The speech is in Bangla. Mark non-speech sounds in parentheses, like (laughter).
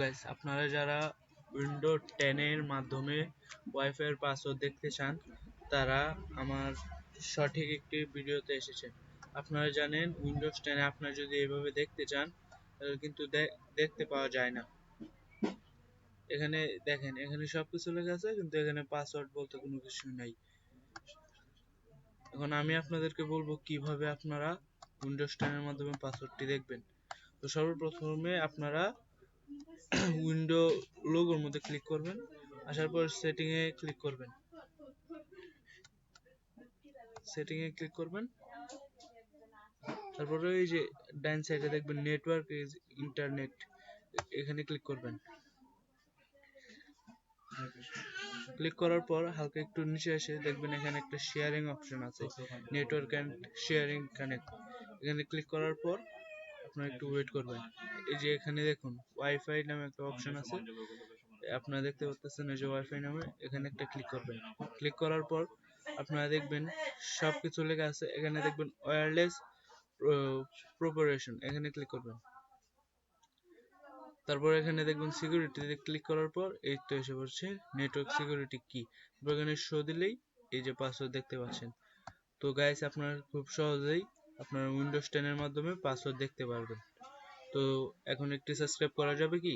গাইস আপনারা যারা উইন্ডো টেন এর মাধ্যমে ওয়াইফাই এর পাসওয়ার্ড দেখতে চান, তারা আমার সঠিক একটি ভিডিওতে এসেছেন আপনারা জানেন উইন্ডোজ টেনে আপনারা যদি এভাবে দেখতে চান, তাহলে কিন্তু দেখতে পাওয়া যায় না। এখানে দেখেন, এখানে সবকিছু লেখা আছে, কিন্তু এখানে পাসওয়ার্ড বলতে কোনো কিছু নাই। এখন আমি আপনাদেরকে বলব কীভাবে আপনারা উইন্ডোজ টেন এর মাধ্যমে পাসওয়ার্ডটি দেখবেন। তো সর্বপ্রথমে আপনারা (coughs) উইন্ডো লোগোর মধ্যে ক্লিক করবেন, আসার পর সেটিং এ ক্লিক করবেন। সেটিং এ ক্লিক করবেন। তারপরে এই যে ডান সাইডে দেখবেন নেটওয়ার্ক ইজ ইন্টারনেট এখানে ক্লিক করবেন। ক্লিক করার পর হালকা একটু নিচে এসে দেখবেন এখানে একটা শেয়ারিং অপশন আছে নেটওয়ার্ক এন্ড শেয়ারিং কানেক্ট এখানে ক্লিক করার পর আপনারা একটু ওয়েট করবেন। এই যে এখানে দেখুন ওয়াইফাই নামে একটা অপশন আছে। আপনারা দেখতে পাচ্ছেন এই যে ওয়াইফাই নামে, এখানে একটা ক্লিক করবেন। ক্লিক করার পর আপনারা দেখবেন সবকিছু লেখা আছে। এখানে দেখবেন ওয়্যারলেস প্রপারেশন এখানে ক্লিক করবেন। তারপর এখানে দেখবেন সিকিউরিটিতে ক্লিক করার পর এই তো এসে পড়ছে নেটওয়ার্ক সিকিউরিটি কি এখানে শো দিলেই এই যে পাসওয়ার্ড দেখতে পাচ্ছেন। তো গাইস আপনারা খুব সহজেই আপনারা উইন্ডোজ টেনের মাধ্যমে পাসওয়ার্ড দেখতে পারবেন। তো এখন একটি সাবস্ক্রাইব করা যাবে কি?